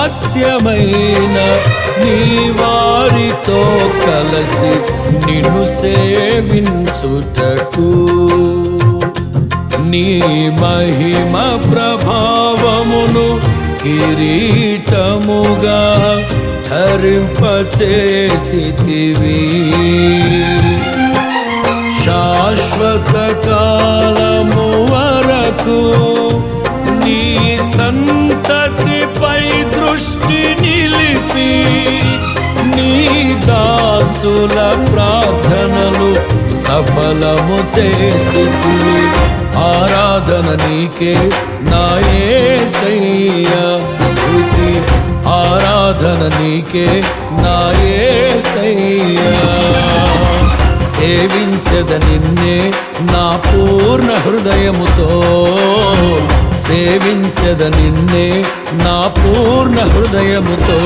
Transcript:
స్వాస్థ్యమైన నీ వారితో కలసి నిన్ను సేవించుటకు. నీ మహిమ ప్రభావమును కిరీటముగా ధరింపచేసితివి. శాశ్వత కాలము సంతతిపై దృష్టి నిలిపి నీ దాసుల ప్రార్థనలు సఫలము చేసి ఆరాధన నీకే నాయసయ్య స్థుతి ఆరాధన నీకే నాయసయ్య సేవించద నిన్నే నా పూర్ణ హృదయముతో సేవించద నిన్నే నా పూర్ణ హృదయముతో.